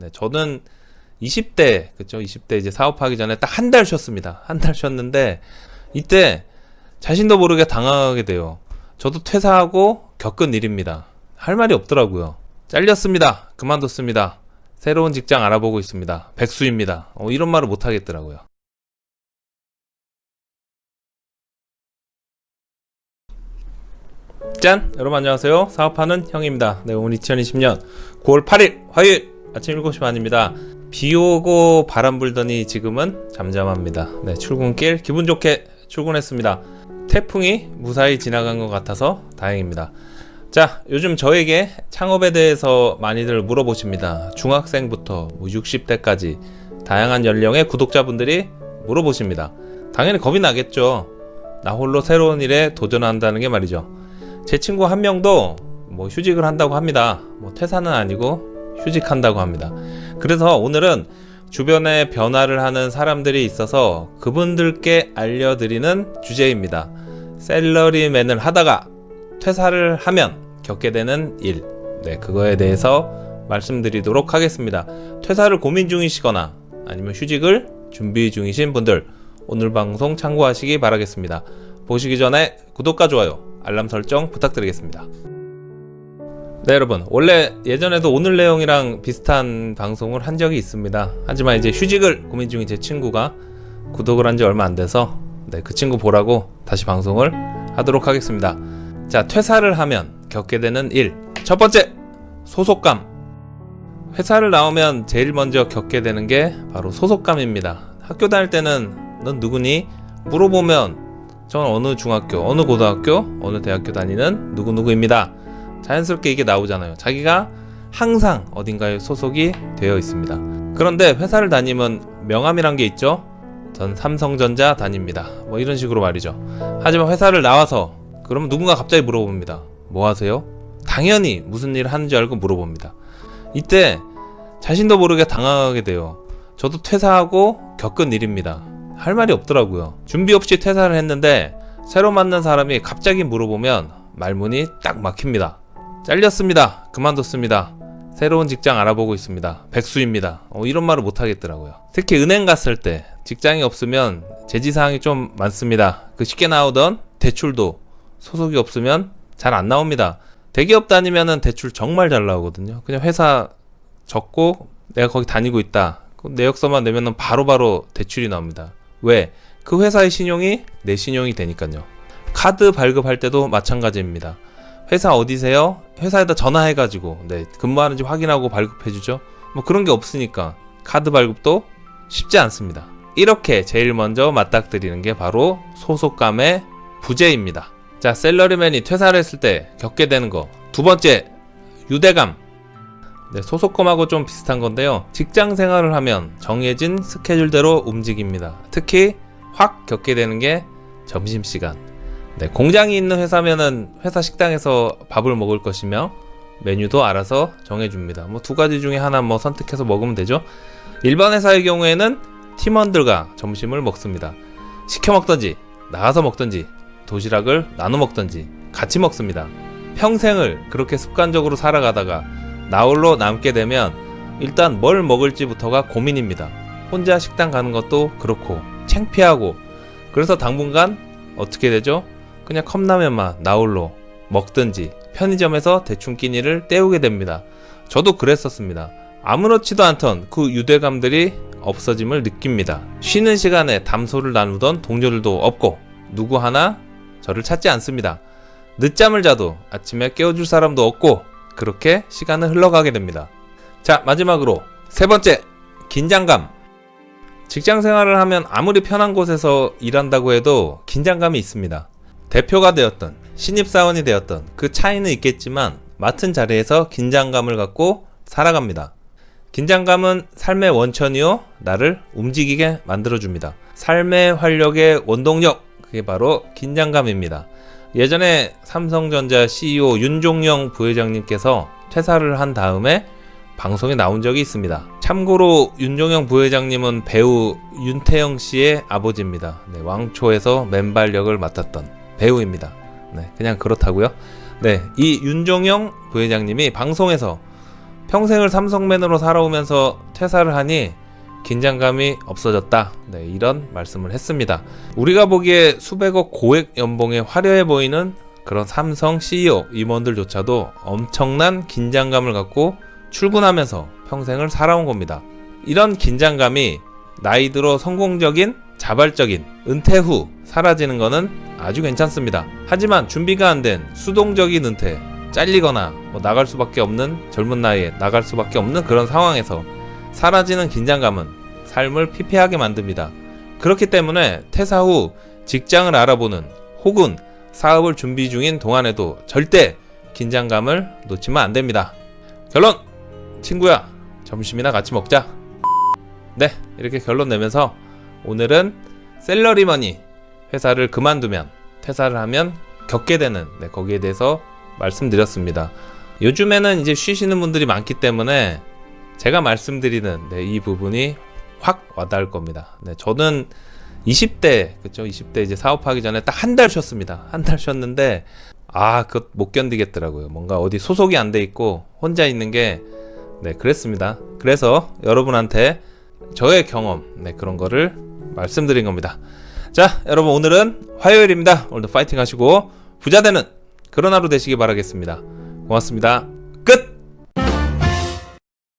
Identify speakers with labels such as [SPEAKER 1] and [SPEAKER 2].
[SPEAKER 1] 네, 저는 20대, 그죠? 20대 이제 사업하기 전에 딱 한 달 쉬었습니다. 한 달 쉬었는데, 이때 자신도 모르게 당황하게 돼요. 저도 퇴사하고 겪은 일입니다. 할 말이 없더라고요. 잘렸습니다. 그만뒀습니다. 새로운 직장 알아보고 있습니다. 백수입니다. 어, 이런 말을 못 하겠더라고요. 짠! 여러분 안녕하세요. 사업하는 형입니다. 네, 오늘 2020년 9월 8일 화요일 아침 7시 반입니다. 비 오고 바람 불더니 지금은 잠잠합니다. 네, 출근길 기분 좋게 출근했습니다. 태풍이 무사히 지나간 것 같아서 다행입니다. 자, 요즘 저에게 창업에 대해서 많이들 물어보십니다. 중학생부터 뭐 60대까지 다양한 연령의 구독자분들이 물어보십니다. 당연히 겁이 나겠죠. 나 홀로 새로운 일에 도전한다는 게 말이죠. 제 친구 한 명도 뭐 휴직을 한다고 합니다. 뭐 퇴사는 아니고 휴직한다고 합니다. 그래서 오늘은 주변에 변화를 하는 사람들이 있어서 그분들께 알려드리는 주제입니다. 셀러리맨을 하다가 퇴사를 하면 겪게 되는 일. 네, 그거에 대해서 말씀드리도록 하겠습니다. 퇴사를 고민 중이시거나 아니면 휴직을 준비 중이신 분들 오늘 방송 참고하시기 바라겠습니다. 보시기 전에 구독과 좋아요, 알람 설정 부탁드리겠습니다. 네, 여러분. 원래 예전에도 오늘 내용이랑 비슷한 방송을 한 적이 있습니다. 하지만 이제 휴직을 고민 중인 제 친구가 구독을 한 지 얼마 안 돼서 네, 그 친구 보라고 다시 방송을 하도록 하겠습니다. 자, 퇴사를 하면 겪게 되는 일. 첫 번째, 소속감. 회사를 나오면 제일 먼저 겪게 되는 게 바로 소속감입니다. 학교 다닐 때는 넌 누구니? 물어보면 저는 어느 중학교, 어느 고등학교, 어느 대학교 다니는 누구누구입니다. 자연스럽게 이게 나오잖아요. 자기가 항상 어딘가에 소속이 되어 있습니다. 그런데 회사를 다니면 명함이란 게 있죠? 전 삼성전자 다닙니다. 뭐 이런 식으로 말이죠. 하지만 회사를 나와서 그러면 누군가 갑자기 물어봅니다. 뭐 하세요? 당연히 무슨 일을 하는지 알고 물어봅니다. 이때 자신도 모르게 당황하게 돼요. 저도 퇴사하고 겪은 일입니다. 할 말이 없더라고요. 준비 없이 퇴사를 했는데 새로 만난 사람이 갑자기 물어보면 말문이 딱 막힙니다. 잘렸습니다. 그만뒀습니다. 새로운 직장 알아보고 있습니다. 백수입니다. 어, 이런 말을 못 하겠더라고요. 특히 은행 갔을 때 직장이 없으면 제지사항이 좀 많습니다. 그 쉽게 나오던 대출도 소속이 없으면 잘 안 나옵니다. 대기업 다니면은 대출 정말 잘 나오거든요. 그냥 회사 적고 내가 거기 다니고 있다. 그 내역서만 내면은 바로바로 대출이 나옵니다. 왜? 그 회사의 신용이 내 신용이 되니까요. 카드 발급할 때도 마찬가지입니다. 회사 어디세요? 회사에다 전화해가지고 네 근무하는지 확인하고 발급해주죠. 뭐 그런 게 없으니까 카드 발급도 쉽지 않습니다. 이렇게 제일 먼저 맞닥뜨리는 게 바로 소속감의 부재입니다. 자, 셀러리맨이 퇴사를 했을 때 겪게 되는 거. 두 번째, 유대감. 네, 소속감하고 좀 비슷한 건데요. 직장 생활을 하면 정해진 스케줄대로 움직입니다. 특히 확 겪게 되는 게 점심시간. 네, 공장이 있는 회사면은 회사 식당에서 밥을 먹을 것이며 메뉴도 알아서 정해줍니다. 뭐 두 가지 중에 하나 뭐 선택해서 먹으면 되죠. 일반 회사의 경우에는 팀원들과 점심을 먹습니다. 시켜 먹던지 나가서 먹던지 도시락을 나눠 먹던지 같이 먹습니다. 평생을 그렇게 습관적으로 살아가다가 나홀로 남게 되면 일단 뭘 먹을지부터가 고민입니다. 혼자 식당 가는 것도 그렇고 창피하고 그래서 당분간 어떻게 되죠? 그냥 컵라면만 나홀로 먹든지 편의점에서 대충 끼니를 때우게 됩니다. 저도 그랬었습니다. 아무렇지도 않던 그 유대감들이 없어짐을 느낍니다. 쉬는 시간에 담소를 나누던 동료들도 없고 누구 하나 저를 찾지 않습니다. 늦잠을 자도 아침에 깨워줄 사람도 없고 그렇게 시간은 흘러가게 됩니다. 자, 마지막으로 세 번째, 긴장감. 직장 생활을 하면 아무리 편한 곳에서 일한다고 해도 긴장감이 있습니다. 대표가 되었던 신입사원이 되었던 그 차이는 있겠지만 맡은 자리에서 긴장감을 갖고 살아갑니다. 긴장감은 삶의 원천이요 나를 움직이게 만들어줍니다. 삶의 활력의 원동력 그게 바로 긴장감입니다. 예전에 삼성전자 CEO 윤종영 부회장님께서 퇴사를 한 다음에 방송에 나온 적이 있습니다. 참고로 윤종영 부회장님은 배우 윤태영 씨의 아버지입니다. 네, 왕초에서 맨발 역을 맡았던 배우입니다. 네, 그냥 그렇다고요. 네, 이 윤종영 부회장님이 방송에서 평생을 삼성맨으로 살아오면서 퇴사를 하니 긴장감이 없어졌다. 네, 이런 말씀을 했습니다. 우리가 보기에 수백억 고액 연봉에 화려해 보이는 그런 삼성 CEO 임원들조차도 엄청난 긴장감을 갖고 출근하면서 평생을 살아온 겁니다. 이런 긴장감이 나이 들어 성공적인 자발적인 은퇴 후 사라지는 것은 아주 괜찮습니다. 하지만 준비가 안 된 수동적인 은퇴, 잘리거나 뭐 나갈 수밖에 없는 젊은 나이에 나갈 수밖에 없는 그런 상황에서 사라지는 긴장감은 삶을 피폐하게 만듭니다. 그렇기 때문에 퇴사 후 직장을 알아보는 혹은 사업을 준비 중인 동안에도 절대 긴장감을 놓치면 안 됩니다. 결론! 친구야, 점심이나 같이 먹자. 네, 이렇게 결론 내면서 오늘은 셀러리머니 회사를 그만두면 퇴사를 하면 겪게 되는 네, 거기에 대해서 말씀드렸습니다. 요즘에는 이제 쉬시는 분들이 많기 때문에 제가 말씀드리는 네, 이 부분이 확 와닿을 겁니다. 네, 저는 20대 그쵸 20대 이제 사업하기 전에 딱 한 달 쉬었습니다. 한 달 쉬었는데 아 그것 못 견디겠더라고요. 뭔가 어디 소속이 안 돼 있고 혼자 있는 게 네, 그랬습니다. 그래서 여러분한테 저의 경험, 네, 그런 거를 말씀드린 겁니다. 자, 여러분 오늘은 화요일입니다. 오늘도 파이팅 하시고 부자 되는 그런 하루 되시기 바라겠습니다. 고맙습니다.